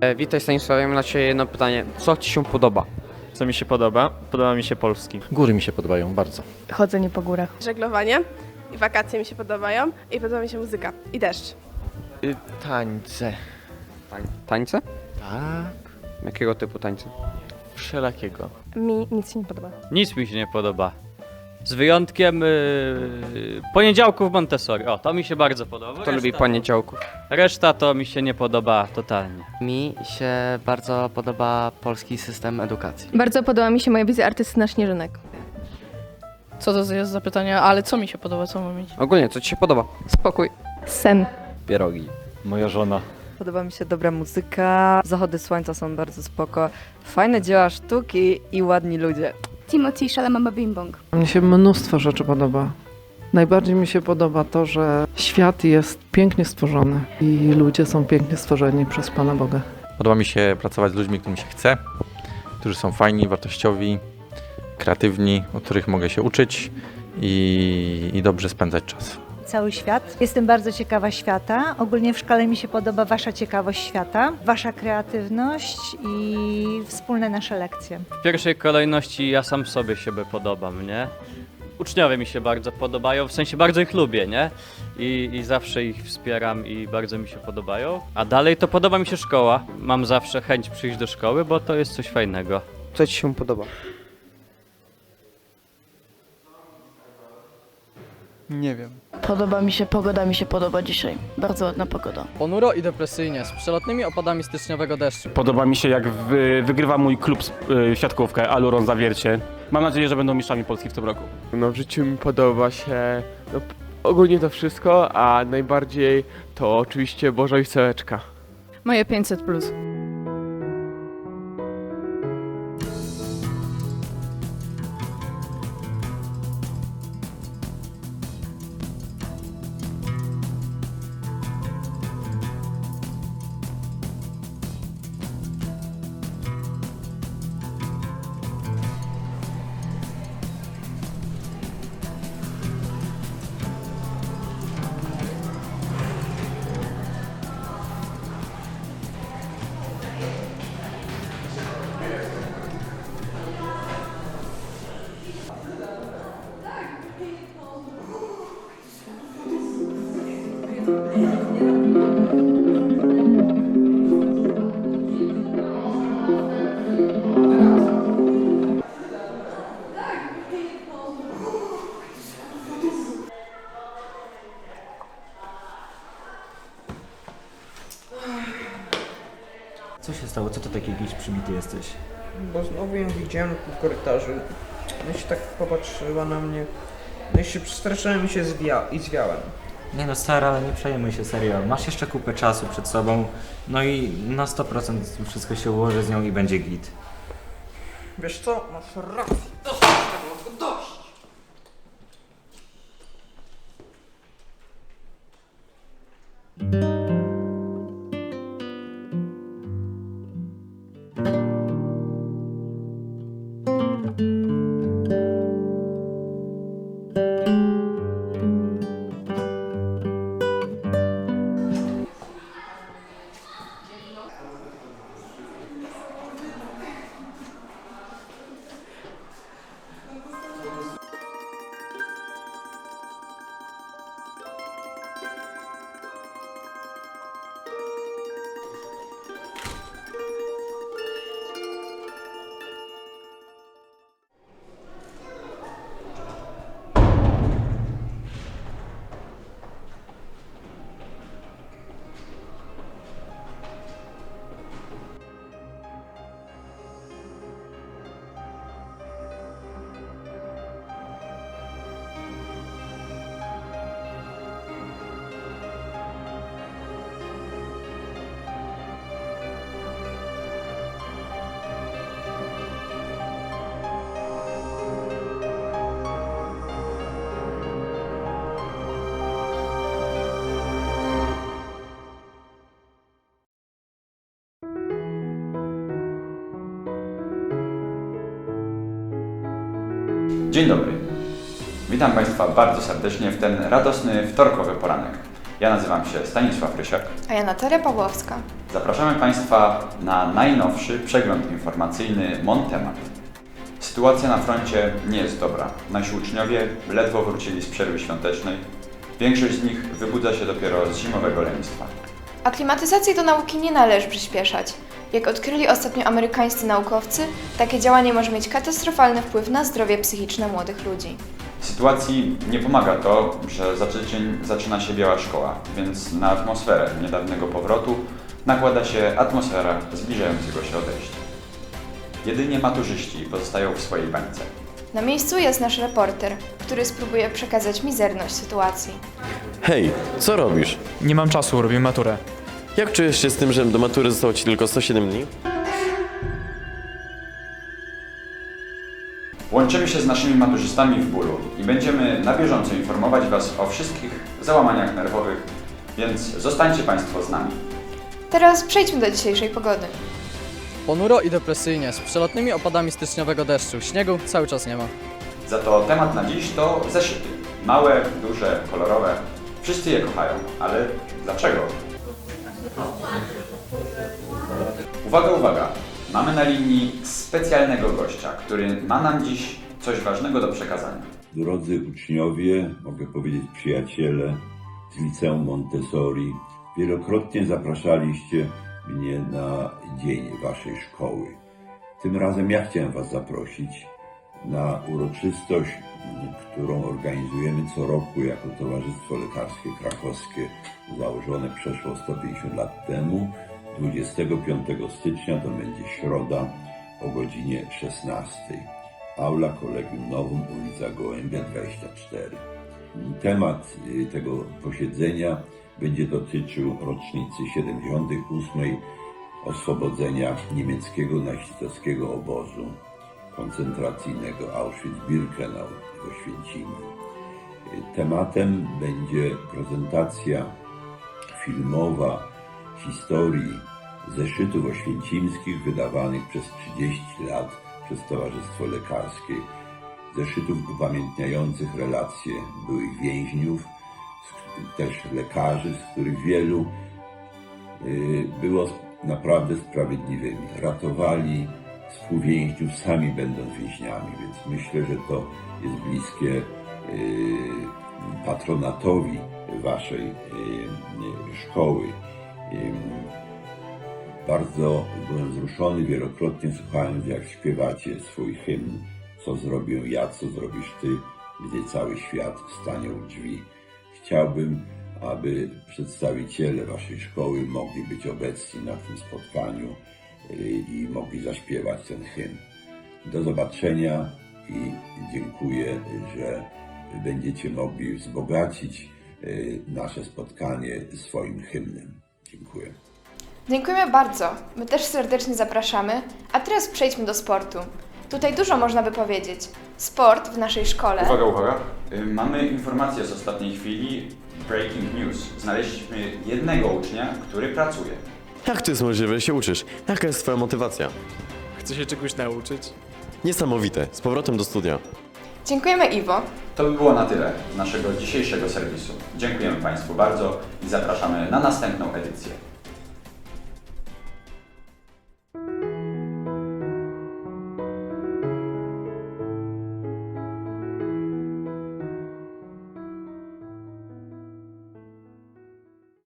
E, witaj Stanisławie, mam dla Ciebie jedno pytanie. Co Ci się podoba? Co mi się podoba? Podoba mi się polski. Góry mi się podobają bardzo. Chodzenie po górach. żeglowanie i wakacje mi się podobają i podoba mi się muzyka i deszcz. tańce. Tań, tańce? Tak. Jakiego typu tańce? Wszelakiego. Mi nic się nie podoba. Nic mi się nie podoba. Z wyjątkiem yy, poniedziałków Montessori. O, to mi się bardzo podoba. Kto lubi Reszta- poniedziałków? Reszta to mi się nie podoba totalnie. Mi się bardzo podoba polski system edukacji. Bardzo podoba mi się moja wizja artysty na śnieżynek. Co to jest za pytanie? Ale co mi się podoba, co mam mieć? Ogólnie, co Ci się podoba? Spokój. Sen. Pierogi. Moja żona. Podoba mi się dobra muzyka, zachody słońca są bardzo spoko, fajne dzieła sztuki i ładni ludzie. Timothy Shalamama Bing Bong. Mnie się mnóstwo rzeczy podoba. Najbardziej mi się podoba to, że świat jest pięknie stworzony i ludzie są pięknie stworzeni przez Pana Boga. Podoba mi się pracować z ludźmi, którym się chce, którzy są fajni, wartościowi, kreatywni, od których mogę się uczyć i, i dobrze spędzać czas. Cały świat. Jestem bardzo ciekawa świata. Ogólnie w szkole mi się podoba Wasza ciekawość świata, Wasza kreatywność i wspólne nasze lekcje. W pierwszej kolejności ja sam sobie siebie podobam, nie? Uczniowie mi się bardzo podobają, w sensie bardzo ich lubię, nie? I, I zawsze ich wspieram i bardzo mi się podobają. A dalej to podoba mi się szkoła. Mam zawsze chęć przyjść do szkoły, bo to jest coś fajnego. Co Ci się podoba? Nie wiem. Podoba mi się, pogoda mi się podoba dzisiaj. Bardzo ładna pogoda. Ponuro i depresyjnie, z przelotnymi opadami styczniowego deszczu. Podoba mi się jak wy, wygrywa mój klub y, siatkówkę Aluron Zawiercie. Mam nadzieję, że będą mistrzami Polski w tym roku. No w życiu mi podoba się no, p- ogólnie to wszystko, a najbardziej to oczywiście Boża Józefeczka. Moje 500 plus. Co się stało? Co to taki jakiś przybity jesteś? Bo znowu ją widziałem w korytarzu. No i się tak popatrzyła na mnie. No i się przestraszyłem i się zwia i zwiałem. Nie no stary, ale nie przejmuj się serio. Masz jeszcze kupę czasu przed sobą. No i na 100% wszystko się ułoży z nią i będzie git. Wiesz co? Masz rację. Dzień dobry. Witam Państwa bardzo serdecznie w ten radosny wtorkowy poranek. Ja nazywam się Stanisław Rysiak. A ja Natalia Pawłowska. Zapraszamy Państwa na najnowszy przegląd informacyjny Montemat. Sytuacja na froncie nie jest dobra. Nasi uczniowie ledwo wrócili z przerwy świątecznej. Większość z nich wybudza się dopiero z zimowego lenistwa. Aklimatyzacji do nauki nie należy przyspieszać. Jak odkryli ostatnio amerykańscy naukowcy, takie działanie może mieć katastrofalny wpływ na zdrowie psychiczne młodych ludzi. Sytuacji nie pomaga to, że za tydzień zaczyna się biała szkoła, więc na atmosferę niedawnego powrotu nakłada się atmosfera zbliżającego się odejścia. Jedynie maturzyści pozostają w swojej bańce. Na miejscu jest nasz reporter, który spróbuje przekazać mizerność sytuacji. Hej, co robisz? Nie mam czasu, robię maturę. Jak czujesz się z tym, że do matury zostało ci tylko 107 dni? Łączymy się z naszymi maturzystami w bólu i będziemy na bieżąco informować Was o wszystkich załamaniach nerwowych, więc zostańcie Państwo z nami. Teraz przejdźmy do dzisiejszej pogody. Ponuro i depresyjnie, z przelotnymi opadami styczniowego deszczu. Śniegu cały czas nie ma. Za to temat na dziś to zeszyty. Małe, duże, kolorowe. Wszyscy je kochają, ale dlaczego? Uwaga, uwaga! Mamy na linii specjalnego gościa, który ma nam dziś coś ważnego do przekazania. Drodzy uczniowie, mogę powiedzieć przyjaciele z liceum Montessori, wielokrotnie zapraszaliście mnie na dzień waszej szkoły. Tym razem ja chciałem was zaprosić na uroczystość, którą organizujemy co roku jako Towarzystwo Lekarskie Krakowskie, założone przeszło 150 lat temu. 25 stycznia to będzie środa o godzinie 16. Aula Kolegium Nowum, ulica Gołębia 24. Temat y, tego posiedzenia będzie dotyczył rocznicy 78. oswobodzenia niemieckiego nazistowskiego obozu koncentracyjnego Auschwitz-Birkenau w Oświęcimiu. Tematem będzie prezentacja filmowa historii zeszytów oświęcimskich wydawanych przez 30 lat przez Towarzystwo Lekarskie. Zeszytów upamiętniających relacje byłych więźniów, też lekarzy, z których wielu y, było naprawdę sprawiedliwymi. Ratowali współwięźniów sami będąc więźniami, więc myślę, że to jest bliskie y, patronatowi waszej y, szkoły. Ym, Bardzo byłem wzruszony wielokrotnie słuchając, jak śpiewacie swój hymn. Co zrobię ja, co zrobisz ty, gdy cały świat stanie u drzwi. Chciałbym, aby przedstawiciele waszej szkoły mogli być obecni na tym spotkaniu i mogli zaśpiewać ten hymn. Do zobaczenia i dziękuję, że będziecie mogli wzbogacić y, nasze spotkanie swoim hymnem. Dziękuję. Dziękujemy bardzo. My też serdecznie zapraszamy. A teraz przejdźmy do sportu. Tutaj dużo można by powiedzieć. Sport w naszej szkole. Uwaga, uwaga. Y, Mamy informację z ostatniej chwili. Breaking news. Znaleźliśmy jednego ucznia, który pracuje. Jak to jest możliwe, że się uczysz? Jaka jest twoja motywacja? Chcę się czegoś nauczyć. Niesamowite. Z powrotem do studia. Dziękujemy Iwo. To by było na tyle naszego dzisiejszego serwisu. Dziękujemy Państwu bardzo i zapraszamy na następną edycję.